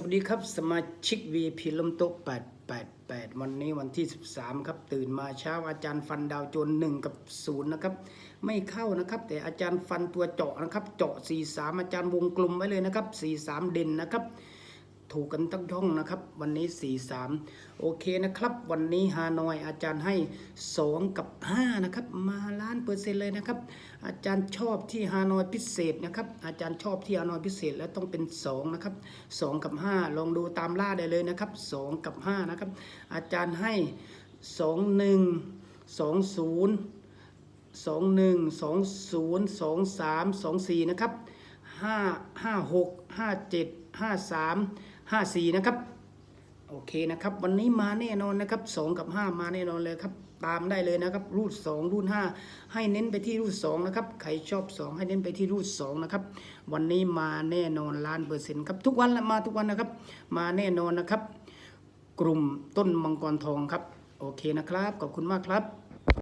สวัสดีครับสมาชิก VIP ลมโต๊ะ888 วันนี้วันที่ 13 ครับ ตื่นมาเช้าอาจารย์ฟันดาวโจน1กับ 0 นะครับ ไม่เข้านะครับ แต่อาจารย์ฟันตัวเจาะนะครับ เจาะ 43 อาจารย์วงกลมไว้เลยนะครับ 43 เด่นนะครับ ถูกกันตั้งช่องนะครับ วันนี้ 43 โอเคนะครับ วันนี้ฮานอยอาจารย์ให้ 2 กับ 5 นะครับ มาล้านเปอร์เซ็นต์เลยนะครับ อาจารย์ชอบที่ฮานอยพิเศษนะครับ อาจารย์ชอบที่ฮานอยพิเศษแล้วต้องเป็น 2 นะครับ 2 กับ 5 ลองดูตามล่าได้เลยนะครับ 2 กับ 5 นะครับ อาจารย์ให้ 2 1 2 0สองหนึ่งสองศูนย์สองสามสองสี่นะครับห้าห้า หกห้าสี่นะครับ โอเคนะครับ วันนี้มาแน่นอนนะครับสองกับห้ามาแน่นอนเลยครับ ตามได้เลยนะครับ รูดสองรูดห้าให้เน้นไปที่รูดสองนะครับ ใครชอบสองให้เน้นไปที่รูดสองนะครับ วันนี้มาแน่นอนล้านเปอร์เซ็นต์ครับ ทุกวันละมาทุกวันนะครับ มาแน่นอนนะครับ กลุ่มต้นมังกรทองครับ โอเคนะครับ ขอบคุณมากครับ